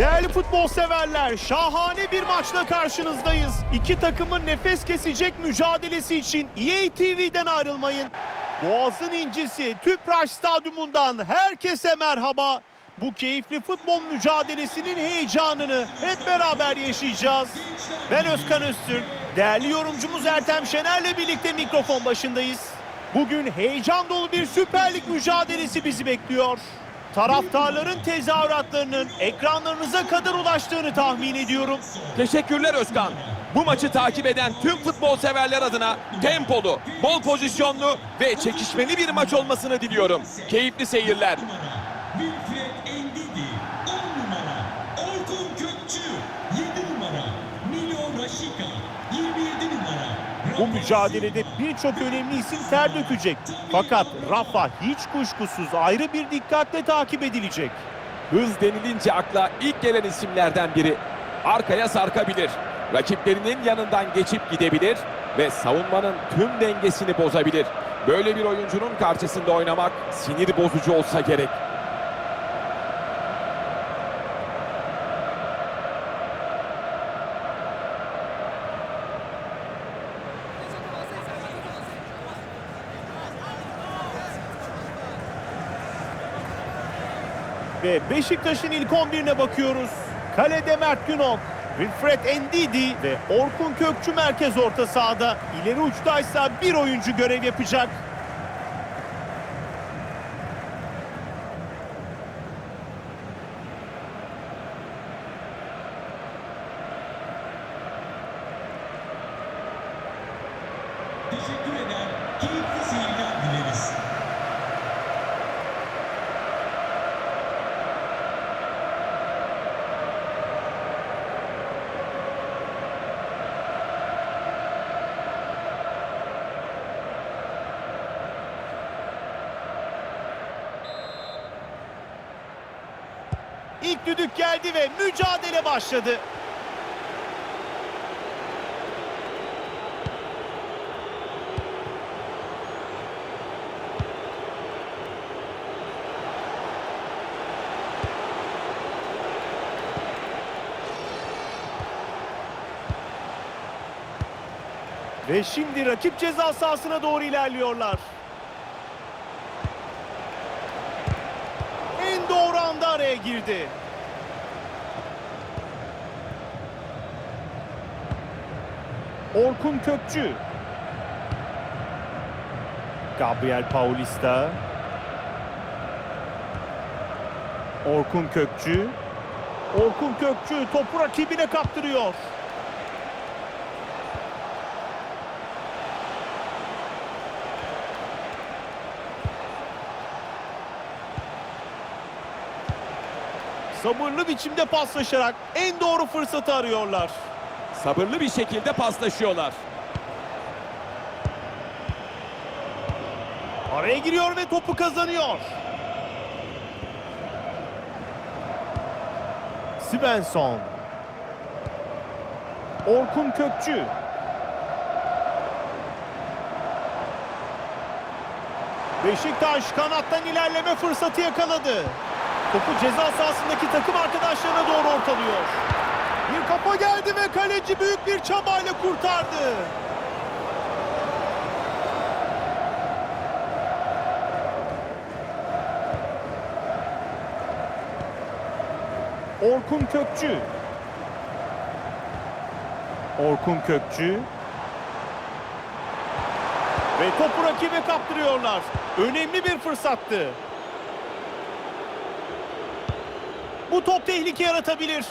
Değerli futbol severler, şahane bir maçla karşınızdayız. İki takımın nefes kesecek mücadelesi için EA TV'den ayrılmayın. Boğaz'ın incisi Tüpraş Stadyumundan herkese merhaba. Bu keyifli futbol mücadelesinin heyecanını hep beraber yaşayacağız. Ben Özkan Öztürk, değerli yorumcumuz Ertem Şener'le birlikte mikrofon başındayız. Bugün heyecan dolu bir Süper Lig mücadelesi bizi bekliyor. Taraftarların tezahüratlarının ekranlarınıza kadar ulaştığını tahmin ediyorum. Teşekkürler Özkan. Bu maçı takip eden tüm futbol severler adına tempolu, bol pozisyonlu ve çekişmeli bir maç olmasını diliyorum. Keyifli seyirler. Wilfred Endidi 10 numara Orkun Kökçü 7 numara Milo Raşika 27 numara Bu mücadelede birçok önemli isim ter dökecek. Fakat Rafa hiç kuşkusuz ayrı bir dikkatle takip edilecek. Hız denilince akla ilk gelen isimlerden biri. Arkaya sarkabilir. Rakiplerinin yanından geçip gidebilir ve savunmanın tüm dengesini bozabilir. Böyle bir oyuncunun karşısında oynamak sinir bozucu olsa gerek. Ve Beşiktaş'ın ilk 11'ine bakıyoruz. Kalede Mert Günok, Wilfred Endidi ve Orkun Kökçü merkez orta sahada. İleri uçtaysa bir oyuncu görev yapacak. Teşekkür eder keyifli seyirler dileriz. İlk düdük geldi ve mücadele başladı. Ve şimdi rakip ceza sahasına doğru ilerliyorlar. En doğru anda araya girdi. Orkun Kökçü. Gabriel Paulista. Orkun Kökçü. Orkun Kökçü topu rakibine kaptırıyor. Sabırlı biçimde paslaşarak en doğru fırsatı arıyorlar. Sabırlı bir şekilde paslaşıyorlar. Araya giriyor ve topu kazanıyor. Svensson. Orkun Kökçü. Beşiktaş kanattan ilerleme fırsatı yakaladı. Topu ceza sahasındaki takım arkadaşlarına doğru ortalıyor. Bir kafa geldi ve kaleci büyük bir çabayla kurtardı. Orkun Kökçü. Orkun Kökçü. Ve topu rakibe kaptırıyorlar. Önemli bir fırsattı. Bu top tehlike yaratabilir.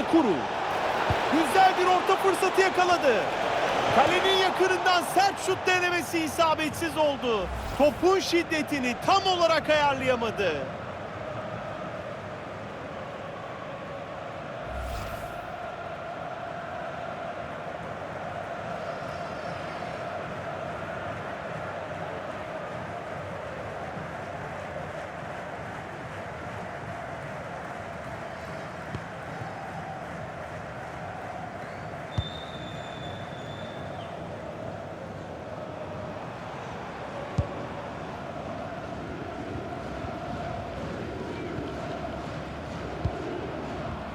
Onyekuru. Güzel bir orta fırsatı yakaladı. Kalenin yakınından sert şut denemesi isabetsiz oldu. Topun şiddetini tam olarak ayarlayamadı.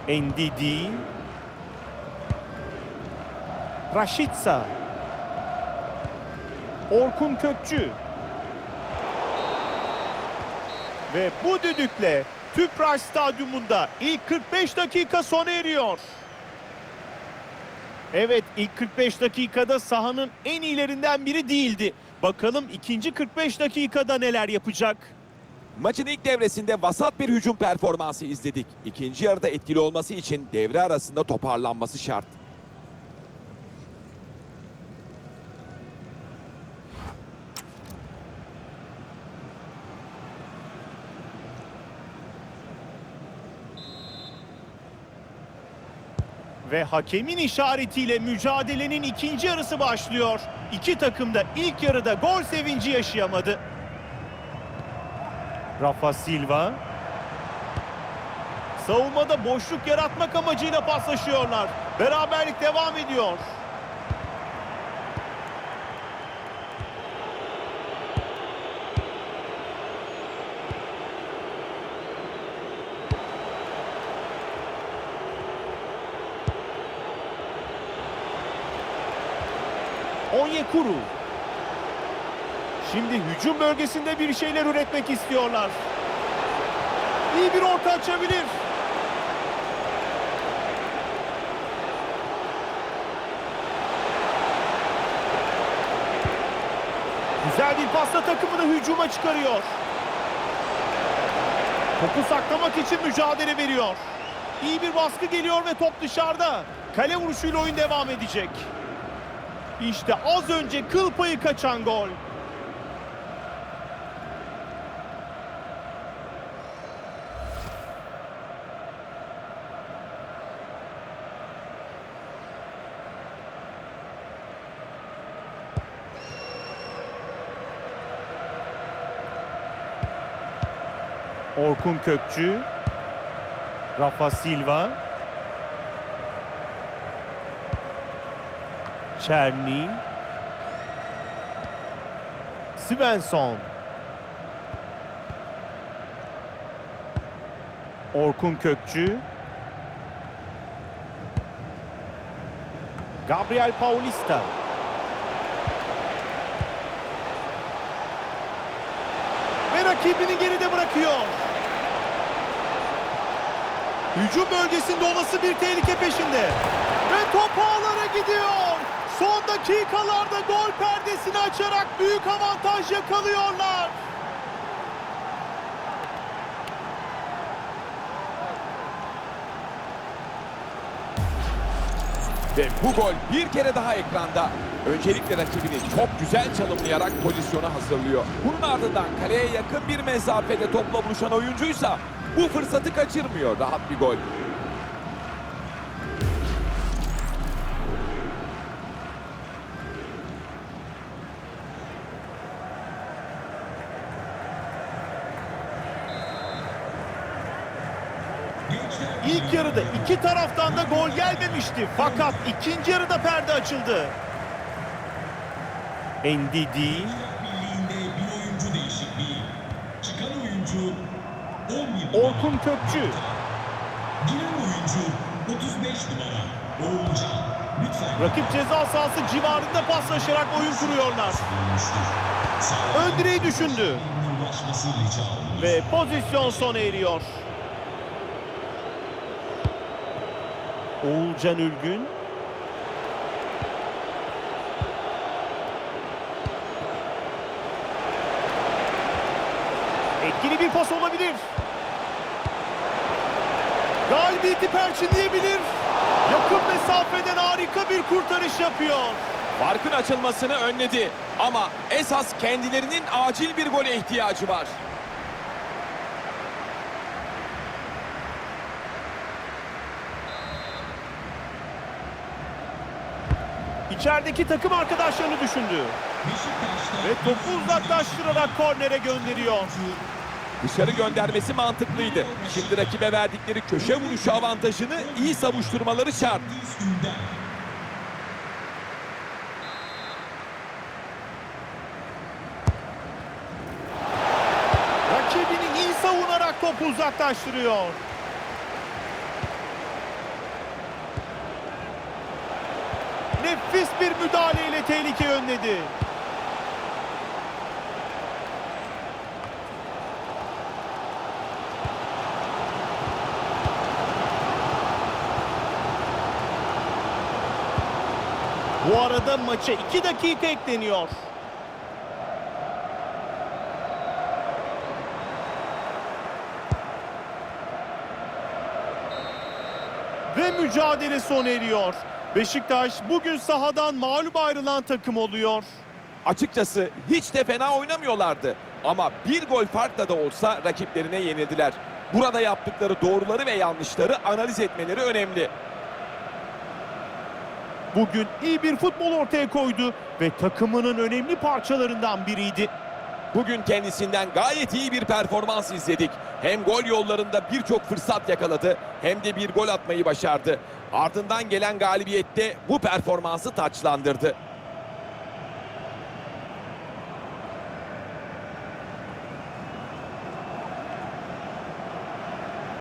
Ndidi. Raşitsa. Orkun Kökçü. Ve bu düdükle Tüpraş Stadyumunda ilk 45 dakika sona eriyor. Evet ilk 45 dakikada sahanın en iyilerinden biri değildi. Bakalım ikinci 45 dakikada neler yapacak? Maçın ilk devresinde vasat bir hücum performansı izledik. İkinci yarıda etkili olması için devre arasında toparlanması şart. Ve hakemin işaretiyle mücadelenin ikinci yarısı başlıyor. İki takım da ilk yarıda gol sevinci yaşayamadı. Rafa Silva. Savunmada boşluk yaratmak amacıyla paslaşıyorlar. Beraberlik devam ediyor. Onyekuru. Şimdi hücum bölgesinde bir şeyler üretmek istiyorlar. İyi bir orta açabilir. Güzel bir pasla takımını hücuma çıkarıyor. Topu saklamak için mücadele veriyor. İyi bir baskı geliyor ve top dışarıda. Kale vuruşuyla oyun devam edecek. İşte az önce kıl payı kaçan gol. Orkun Kökçü, Rafa Silva, Çerni, Svensson, Orkun Kökçü, Gabriel Paulista, ve rakibini geride bırakıyor. Hücum bölgesinde olası bir tehlike peşinde. Ve top ağlara gidiyor. Son dakikalarda gol perdesini açarak büyük avantaj yakalıyorlar. Ve bu gol bir kere daha ekranda. Öncelikle rakibini çok güzel çalımlayarak pozisyona hazırlıyor. Bunun ardından kaleye yakın bir mesafede topla buluşan oyuncuysa bu fırsatı kaçırmıyor. Rahat bir gol. İlk yarıda iki taraftan da gol gelmemişti. Fakat ikinci yarıda perde açıldı. Ndidi, Birliği'nde bir oyuncu değişikliği. Çıkan oyuncu 11 Orkun Kökçü, Giren oyuncu 35 numara. Oğulcan. Lütfen. rakip ceza sahası civarında paslaşarak oyun kuruyorlar. Ön direği düşündü ve pozisyon sona eriyor. Oğulcan Ülgün, Etkili bir pas olabilir. Galibiyeti perçinleyebilir. Yakın mesafeden harika bir kurtarış yapıyor. Farkın açılmasını önledi. Ama esas kendilerinin acil bir gole ihtiyacı var. İçerideki takım arkadaşlarını düşündü. Ve topu uzaklaştırarak kornere gönderiyor. Dışarı göndermesi mantıklıydı. Şimdi rakibe verdikleri köşe vuruşu avantajını iyi savuşturmaları şart. Rakibini iyi savunarak topu uzaklaştırıyor. Nefis bir müdahaleyle tehlike önledi. Arada maça 2 dakika ekleniyor. Ve mücadele sona eriyor. Beşiktaş bugün sahadan mağlup ayrılan takım oluyor. Açıkçası hiç de fena oynamıyorlardı. Ama bir gol farkla da olsa rakiplerine yenildiler. Burada yaptıkları doğruları ve yanlışları analiz etmeleri önemli. Bugün iyi bir futbol ortaya koydu ve takımının önemli parçalarından biriydi. Bugün kendisinden gayet iyi bir performans izledik. Hem gol yollarında birçok fırsat yakaladı hem de bir gol atmayı başardı. Ardından gelen galibiyette bu performansı taçlandırdı.